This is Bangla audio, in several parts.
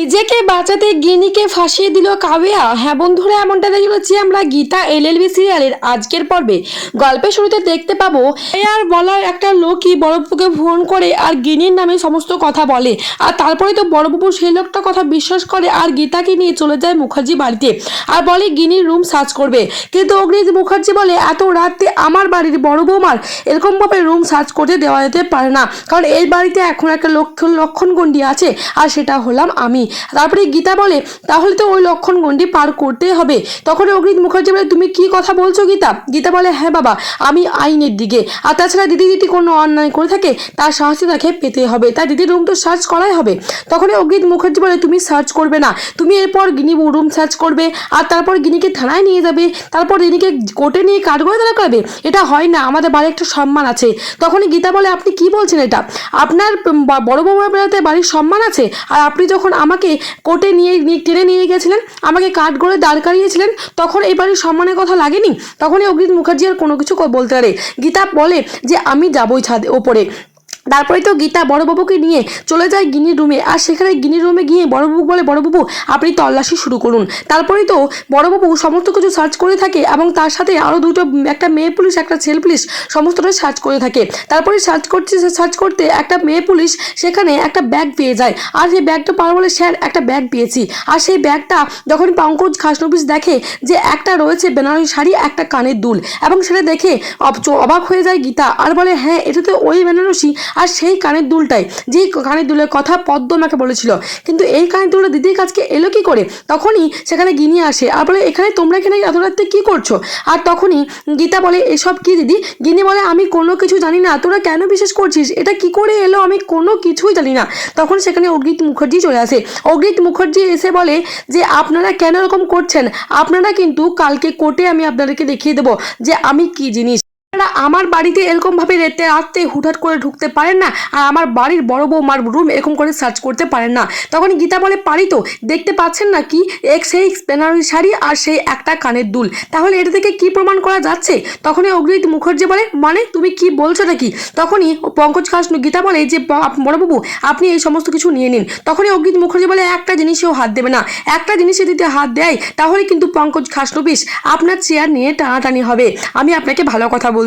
নিজেকে বাঁচাতে গিনিকে ফাঁসিয়ে দিল কাবিয়া। হ্যাঁ বন্ধুরা, এমনটা দেখতে পাচ্ছি আমরা গীতা এলএলবি সিরিয়ালের আজকের পর্বে। গল্পের শুরুতে দেখতে পাবো, আর বলার একটা লোকই বড়বাবুকে ফোন করে আর গিনির নামে সমস্ত কথা বলে। আর তারপরে তো বড়বাবু সেই লোকটা কথা বিশ্বাস করে আর গীতাকে নিয়ে চলে যায় মুখার্জি বাড়িতে। আর বলে গিনির রুম সার্চ করবে। কিন্তু অগ্নিজ মুখার্জি বলে, এত রাতে আমার বাড়ির বড় বৌমার এরকমভাবে রুম সার্চ করতে দেওয়া যেতে পারে না। কারণ এই বাড়িতে এখন একটা লক্ষণ লক্ষণ গণ্ডি আছে, আর সেটা হলাম আমি। তারপরে গীতা বলে, তাহলে তো ওই লক্ষণ গণ্ডি পার করতেই হবে। তখন অগ্নিত মুখার্জি বলে, তুমি কি কথা বলছো গীতা? গীতা বলে হ্যাঁ বাবা, আমি আইনের দিকে। আর তাছাড়া দিদি যদি কোনো অন্যায় করে থাকে, তার শাস্তি তাকে পেতে হবে। তার দিদির রুম তো সার্চ করাই হবে। তখন অগ্নিত মুখার্জি বলে, তুমি সার্চ করবে না। তুমি এরপর গিনি রুম সার্চ করবে। আর তারপর গিনিকে থানায় নিয়ে যাবে। তারপর গিনিকে কোর্টে নিয়ে কাঠগড়ে দাঁড়া করবে। এটা হয় না। আমাদের বাড়ির একটা সম্মান আছে। তখনই গীতা বলে, আপনি কি বলছেন এটা? আপনার বড় বউয়ের বেড়াতে বাড়ির সম্মান আছে? আর আপনি যখন আমাকে কোর্টে নিয়ে টেনে নিয়ে গেছিলেন আমাকে কাঠ গড়ে দাঁড় করিয়েছিলেন, তখন এই বাড়ির সম্মানের কথা লাগেনি? তখনই অগ্রিত মুখার্জি আর কোনো কিছু বলতে পারে। গীতা বলে যে, আমি যাবই ছাদ ওপরে। তারপরে তো গীতা বড়বাবুকে নিয়ে চলে যায় গিনির রুমে। আর সেখানে গিনির রুমে গিয়ে বড়বাবু বলে, বড়বাবু, আপনি তল্লাশি শুরু করুন। তারপরেই তো বড়বাবু সমস্ত কিছু সার্চ করে থাকে এবং তার সাথে আরও দুটো একটা মেয়ে পুলিশ, একটা ছেলে পুলিশ সমস্তটা সার্চ করে থাকে। তারপরে সার্চ করতে সার্চ করতে একটা মেয়ে পুলিশ সেখানে একটা ব্যাগ পেয়ে যায়। আর সেই ব্যাগটা পাওয়ার বলে, স্যার, একটা ব্যাগ পেয়েছি। আর সেই ব্যাগটা যখন পঙ্কজ খাসনবিস দেখে যে একটা রয়েছে বেনারসি শাড়ি, একটা কানের দুল এবং সেটা দেখে অবাক হয়ে যায় গীতা। আর বলে হ্যাঁ এটা তো ওই বেনারসি আর সেই কানের দুলটাই, যেই কানের দুলের কথা পদ্ম আমাকে বলেছিল, কিন্তু এই কানের দুলটা দিদির কাছকে এলো কি করে? তখনই সেখানে গিনি আসে, আর বলে, এখানে তোমরা এখানে এত রাত্রে কী করছ? আর তখনই গীতা বলে, এসব কি দিদি? গিনি বলে, আমি কোনো কিছু জানি না, তোরা কেন বিশ্বাস করছিস? এটা কি করে এলো? আমি কোনো কিছুই জানি না। তখন সেখানে অগ্রিত মুখার্জি চলে আসে। অগ্রিত মুখার্জি এসে বলে যে, আপনারা কেন এরকম করছেন? আপনারা কিন্তু কালকে কোর্টে আমি আপনাদেরকে দেখিয়ে দেবো যে আমি কি জিনিস। আপনারা আমার বাড়িতে এরকমভাবে রেতে রাতে হুটহাট করে ঢুকতে পারেন না, আর আমার বাড়ির বড় বৌমার রুম এরকম করে সার্চ করতে পারেন না। তখন গীতা বলে, পারি তো, দেখতে পাচ্ছেন না কি? এক সেই বেনারসি শাড়ি আর সেই একটা কানের দুল। তাহলে এটা থেকে কি প্রমাণ করা যাচ্ছে? তখনই অগ্রিত মুখার্জি বলে মানে তুমি কি বলছো নাকি? তখনই পঙ্কজ খাস গীতা বলে, যে বড়বাবু আপনি এই সমস্ত কিছু নিয়ে নিন। তখনই অগ্রিত মুখার্জি বলে, একটা জিনিসেও হাত দেবে না। একটা জিনিসে যদি হাত দেয়, তাহলে কিন্তু পঙ্কজ খাসনবিস আপনার চেয়ার নিয়ে টানাটানি হবে। আমি আপনাকে ভালো কথা বলছি।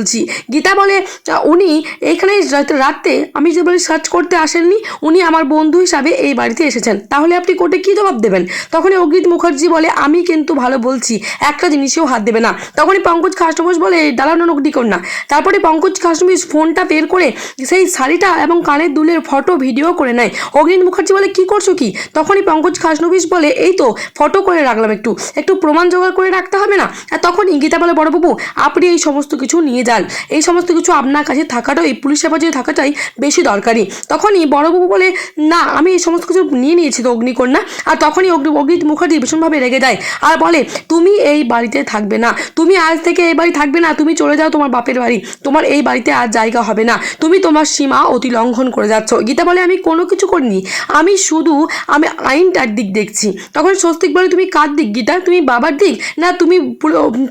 গীতা বলে উনি এইখানে রাত- আমি যে বলি সার্চ করতে আসেননি, উনি আমার বন্ধু হিসাবে এই বাড়িতে এসেছেন। তাহলে আপনি কোর্টে কী জবাব দেবেন? তখনই অগ্রিত মুখার্জি বলে, আমি কিন্তু ভালো বলছি, একটা জিনিসেও হাত দেবে না। তখনই পঙ্কজ খাসনবিস বলে দালানো না। তারপরে পঙ্কজ খাসনবিস ফোনটা বের করে সেই শাড়িটা এবং কানের দুলের ফটো ভিডিও করে নেয়। অগ্নিত মুখার্জি বলে, কি করছ কি? তখনই পঙ্কজ খাসনবিস বলে, এই তো ফটো করে রাখলাম একটু। একটু প্রমাণ জোগাড় করে রাখতে হবে না? আর তখন ইঙ্গিতা বলে, বড়বাবু, আপনি এই সমস্ত কিছু নিয়ে যান এই সমস্ত কিছু আপনার কাছে থাকাটাও, এই পুলিশ হেফাজতে থাকাটাই বেশি দরকারি। তখনই বড়বাবু বলে, না, আমি এই সমস্ত কিছু নিয়ে নিয়েছি তো অগ্নিকন্যা। আর তখনই অগ্নি অগ্নিত মুখার্জি ভীষণভাবে রেগে যায় আর বলে, তুমি এই বাড়িতে থাকবে না। তুমি আজ থেকে এই বাড়ি থাকবে না। তুমি চলে যাও তোমার বাপের বাড়ি। তোমার এই বাড়িতে আর জায়গা হবে না। তুমি তোমার সীমা অতি লঙ্ঘন করে যাচ্ছ। গীতা বলে, আমি কোনো কিছু করিনি। আমি শুধু, আমি আইনটার দিক দেখছি। তখন স্বস্তিক বলে, তুমি কার দিক গীতা? তুমি বাবার দিক? না, তুমি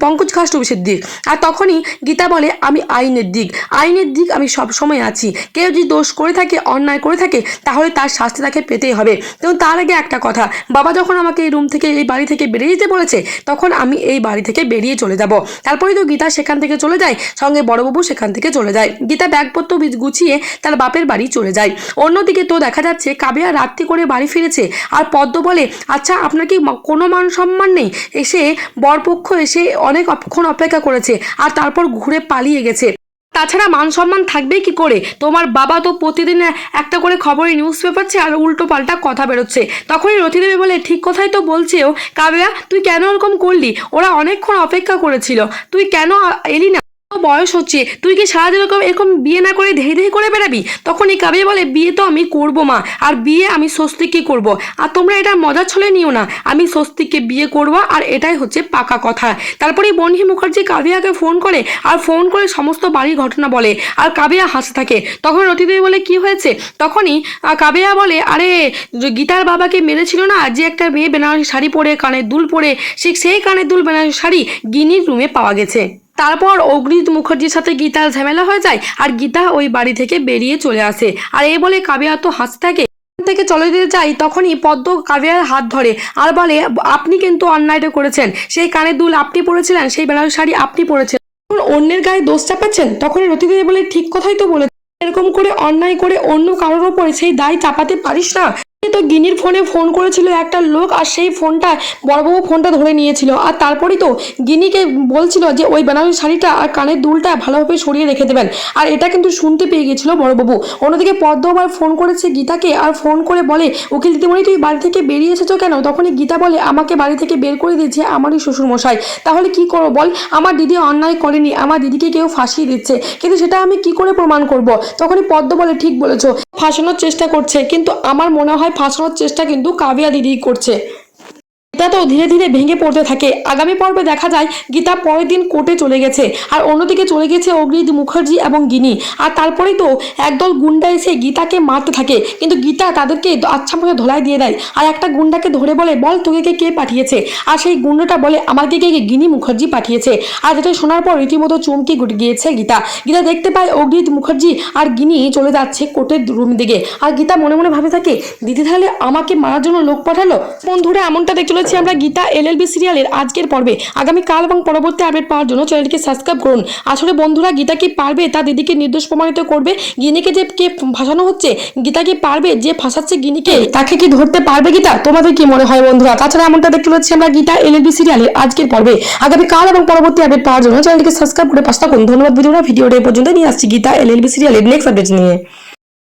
পঙ্কজ খাস্টবিসের দিক? আর তখনই গীতা বলে আমি আইনের দিক। আইনের দিক আমি সব সময় আছি। কেউ যদি দোষ করে থাকে, অন্যায় করে থাকে, তাহলে তার শাস্তি তাকে পেতেই হবে। এবং তার আগে একটা কথা। বাবা যখন আমাকে এই রুম থেকে, এই বাড়ি থেকে বেরিয়ে যেতে বলেছে, তখন আমি এই বাড়ি থেকে বেরিয়ে চলে যাব। তারপরে তো গীতা সেখান থেকে চলে যায়, সঙ্গে বড়বাবু সেখান থেকে চলে যায়। গীতা ব্যাগপত্র গুছিয়ে তার বাপের বাড়ি চলে যায়। অন্যদিকে তো দেখা যাচ্ছে, কাবিয়া রাত্রি করে বাড়ি ফিরেছে আর পদ্ম বলে আচ্ছা আপনার কি কোনো মান সম্মান নেই? এসে বরপক্ষ এসে অনেকক্ষণ অপেক্ষা করেছে। আর তারপর ঘুরে পালিয়ে গেছে। তাছাড়া মান সম্মান থাকবে কি করে? তোমার বাবা তো প্রতিদিন একটা করে খবরে নিউজ পেপারছে আর উল্টো পাল্টা কথা বেরোচ্ছে। তখনই রথিদেবী বলে, ঠিক কথাই তো বলছেও কাবেরা তুই কেন ওরকম করলি? ওরা অনেকক্ষণ অপেক্ষা করেছিল। তুই কেন এলি না? বয়স হচ্ছে। তুই কি সারাদিন এরকম এরকম বিয়ে না করে ধেই ধেই করে বেড়াবি? তখন এই কাবিয়া বলে, বিয়ে তো আমি করব মা, আর বিয়ে আমি স্বস্তিককে করব। আর তোমরা এটা মজার ছলে নিও না, আমি স্বস্তিককে বিয়ে করব, আর এটাই হচ্ছে পাকা কথা। তারপরে বনহি মুখার্জি কাবিয়াকে ফোন করে, আর ফোন করে সমস্ত বাড়ির ঘটনা বলে, আর কাবিয়া হাসতে থাকে। তখন রতিদেবী বলে, কি হয়েছে? তখনই কাবিয়া বলে, আরে গীতার বাবাকে মেরেছিল না, যে একটা মেয়ে বেনারসি শাড়ি পরে, কানের দুল পরে, সে সেই কানের দুল বেনারসি শাড়ি গিনির রুমে পাওয়া গেছে। তারপর অগ্নিত মুখার্জির সাথে গীতার ঝামেলা হয়ে যায় আর গীতা ওই বাড়ি থেকে বেরিয়ে চলে আসে। আর এই বলে কাবিয়া তো হাসতে থাকে থেকে চলে যেতে চাই তখনই পদ্ম কাবিয়ার হাত ধরে আর বলে, আপনি কিন্তু অন্যায়টা করেছেন। সেই কানের দুল আপনি পরেছিলেন, সেই বেনারসি শাড়ি আপনি পরেছেন অন্যের গায়ে দোষ চাপাচ্ছেন তখন রতিদি বলে, ঠিক কথাই তো বলে এরকম করে অন্যায় করে অন্য কারোর ওপরে সেই দায় চাপাতে পারিস না। এ তো গিনির ফোনে ফোন করেছিল একটা লোক আর সেই ফোনটা, বড়বাবু ফোনটা ধরে নিয়েছিল। আর তারপরেই তো গিনিকে বলছিল যে, ওই বেনারসি শাড়িটা আর কানের দুলটা ভালোভাবে সরিয়ে রেখে দেবেন। আর এটা কিন্তু শুনতে পেয়ে গেছিল বড়বাবু। অন্যদিকে পদ্মবার ফোন করেছে গীতাকে আর ফোন করে বলে, উকিল দিদিমণি, তুই বাড়ি থেকে বেরিয়ে এসেছ কেন? তখনই গীতা বলে, আমাকে বাড়ি থেকে বের করে দিয়েছে আমারই শ্বশুরমশাই। তাহলে কি করব বল? আমার দিদি অন্যায় করেনি, আমার দিদিকে কেউ ফাঁসিয়ে দিচ্ছে। কিন্তু সেটা আমি কি করে প্রমাণ করব? তখনই পদ্ম বলে, ঠিক বলেছ, ফাঁসানোর চেষ্টা করছে। কিন্তু আমার মনে হয় ফাঁসানোর চেষ্টা কিন্তু কাবিয়া দিদি করছে। গীতা তো ধীরে ধীরে ভেঙে পড়তে থাকে। আগামী পর্বে দেখা যায়, গীতা পরের দিন কোর্টে চলে গেছে। আর অন্যদিকে চলে গেছে অগ্নিদ মুখার্জি এবং গিনি। আর তারপরেই তো একদল গুন্ডা এসে গীতাকে মারতে থাকে। কিন্তু গীতা তাদেরকে আচ্ছা মতো ধোলাই দিয়ে দেয়। আর একটা গুন্ডাকে ধরে বলে, বল, তোকে কে কে পাঠিয়েছে? আর সেই গুন্ডাটা বলে আমাকে কে গিনি মুখার্জি পাঠিয়েছে। আর যেটা শোনার পর রীতিমতো চমকে গিয়েছে গীতা। গীতা দেখতে পায় অগ্নিদ মুখার্জি আর গিনি চলে যাচ্ছে কোর্টের রুম দিকে। আর গীতা মনে মনে ভাবে থাকে, দিদি তাহলে আমাকে মারার জন্য লোক পাঠালো? বন্ধুরা, এমনটা দেখতে চলেছি আমরা গীতা এলএলবি সিরিয়ালের আজকের পর্বে। আগামীকাল এবং পরবর্তী আপডেট পাওয়ার জন্য চ্যানেলটিকে সাবস্ক্রাইব করুন। আসলে বন্ধুরা, গীতা কি পারবে তা দিদিকে নির্দোষ প্রমাণিত করবে। গিনিকে যে কে ফাঁসানো হচ্ছে, গীতা কি পারবে যে ফাঁসাচ্ছে গিনিকে? তাকে কি ধরতে পারবে গীতা? তোমাদের কি মনে হয় বন্ধুরা? তাছাড়া এমনটা দেখতে পাচ্ছি আমরা গীতা এলএলবি সিরিয়ালের আজকের পর্বে। আগামীকাল এবং পরবর্তী আপডেট পাওয়ার জন্য চ্যানেলটিকে সাবস্ক্রাইব করে পাশে থাকুন। ধন্যবাদ ভিডিওটা ভিডিওটা এই পর্যন্ত নিয়ে আসছি গীতা এলএলবি সিরিয়ালের নেক্সট আপডেট নিয়ে।